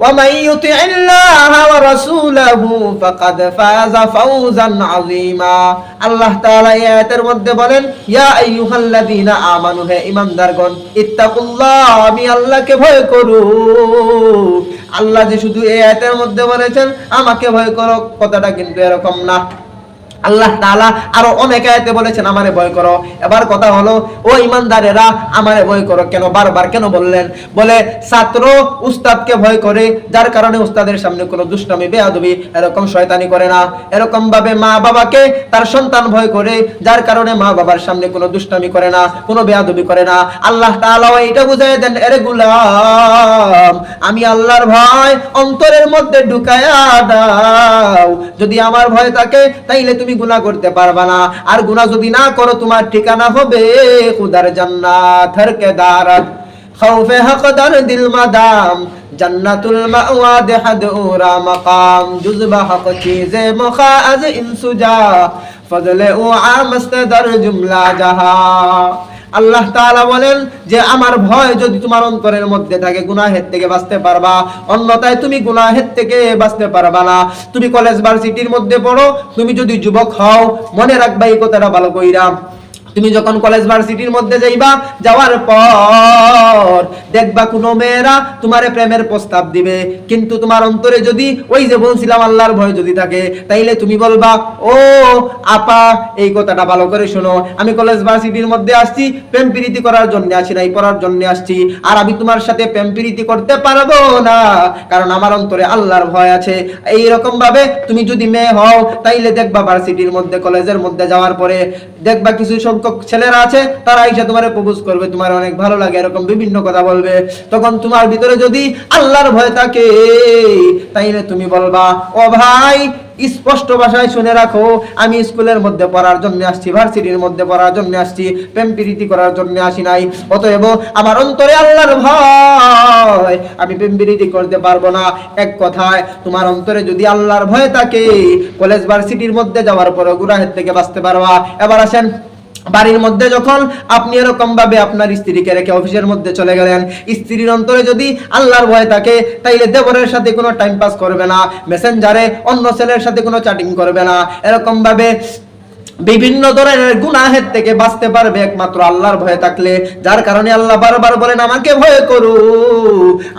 ومن يطع الله ورسوله فقد فاز فوزا عظيما আল্লাহ তাআলা এই আয়াতের মধ্যে বলেন ইয়া আইয়ুহাল্লাযীনা আমানু হে ঈমানদারগণ ইত্তাকুল্লাহ আমি আল্লাহকে ভয় করু আল্লাহ যে শুধু এই আয়াতের মধ্যে বলেছেন আমাকে ভয় করো কথাটা কিন্তু এরকম না আল্লাহ তাআলা আরও অনেক আয়াতে বলেছেন, আমারে ভয় করো। এবার কথা হলো, ও ইমানদারেরা আমারে ভয় করো কেন? বারবার কেন বললেন? বলে, ছাত্র উস্তাদকে ভয় করে, যার কারণে উস্তাদের সামনে কোনো দুষ্টামি, বেয়াদবি, এরকম শয়তানি করে না। এরকম ভাবে মা বাবাকে তার সন্তান ভয় করে, যার কারণে মা বাবার সামনে কোনো দুষ্টামি করে না, কোনো বেয়াদবি করে না। আল্লাহ তাআলাও এটা বুঝাই দেন, এরে গুলাম, আমি আল্লাহর ভয় অন্তরের মধ্যে ঢুকায়া দাও। যদি আমার ভয় থাকে, তাইলে তুমি গুনাহ করতে পারবা না। আর গুণা যদি না করো, তোমার ঠিকানা হবে খুদার জান্নাত হর কে দারত খৌফে হক দিল মাদাম, জান্নাতুল মাওয়া দেহাদ উরা মাকাম। জুজবা হক চিজে মুখা আজ ইনসুজা, ফজলে ও আমস্তদর জুমলা জাহা। আল্লাহ তাআলা বলেন যে, আমার ভয় যদি তোমার অন্তরের মধ্যে থাকে, গুনাহের থেকে বাঁচতে পারবা। অন্যথায় তুমি গুনাহের থেকে বাঁচতে পারবা না। তুমি কলেজ ভার্সিটির মধ্যে পড়ো, তুমি যদি যুবক হও, মনে রাখবা এই কথাটা ভালো কইরা। তুমি যখন কলেজ ভার্সিটির মধ্যে যাইবা, যাওয়ার পর দেখবা কোনো মেয়েরা তোমার প্রেমের প্রস্তাব দিবে। কিন্তু তোমার অন্তরে যদি ওই যে বলছিলাম আল্লাহর ভয় যদি থাকে, তাইলে তুমি বলবা, ও আপা, এই কথাটা ভালো করে শোনো। আমি কলেজ ভার্সিটির মধ্যে আসছি, প্রেম প্রীতি করার জন্য আসি নাই, পড়ার জন্য আসছি। আর আমি তোমার সাথে প্রেম প্রীতি করতে পারব না, কারণ আমার অন্তরে আল্লাহর ভয় আছে। এই রকম ভাবে তুমি যদি মেয়ে হও, তাইলে দেখবা ভার্সিটির মধ্যে, কলেজের মধ্যে যাওয়ার পরে দেখবা কিছু সংখ্যক ছেলেরা আছে, তারা এসে তোমার প্রপোজ করবে, তোমার অনেক ভালো লাগে, এরকম বিভিন্ন কথা বলবে। তখন তোমার ভিতরে যদি আল্লাহর ভয় থাকে, তাইলে তুমি বলবা, ও ভাই, স্পষ্ট ভাষায় শুনে রাখো, আমি স্কুলের মধ্যে পড়ার জন্য আসছি, ভার্সিটির মধ্যে পড়ার জন্য আসছি, প্রেম প্রীতি করার জন্য আসি নাই, অতএব আমার অন্তরে আল্লাহর ভয়, আমি প্রেম প্রীতি করতে পারব না। এক কথায়, তোমার অন্তরে যদি আল্লাহর ভয় থাকে, কলেজ, ভার্সিটির মধ্যে যাওয়ার পরে গুনাহের থেকে বাঁচতে পারবা। এবার আসেন বাড়ির মধ্যে যখন আপনি এরকম ভাবে আপনার স্ত্রীকে রেখে অফিসের মধ্যে চলে গেলেন, স্ত্রীর অন্তরে যদি আল্লাহর ভয় থাকে, তাইলে দেবরের সাথে কোনো টাইম পাস করবে না মেসেঞ্জারে অন্য ছেলের সাথে কোনো চ্যাটিং করবে না। এরকম ভাবে বিভিন্ন ধরনের গুনাহের থেকে বাঁচতে পারবে একমাত্র আল্লাহর ভয় থাকলে, যার কারণে আল্লাহ বারবার বলেন, আমাকে ভয় করু।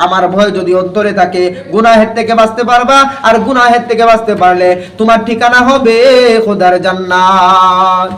আমার ভয় যদি অন্তরে থাকে, গুনাহের থেকে বাঁচতে পারবা, আর গুনাহের থেকে বাঁচতে পারলে তোমার ঠিকানা হবে খোদার জান্নাত।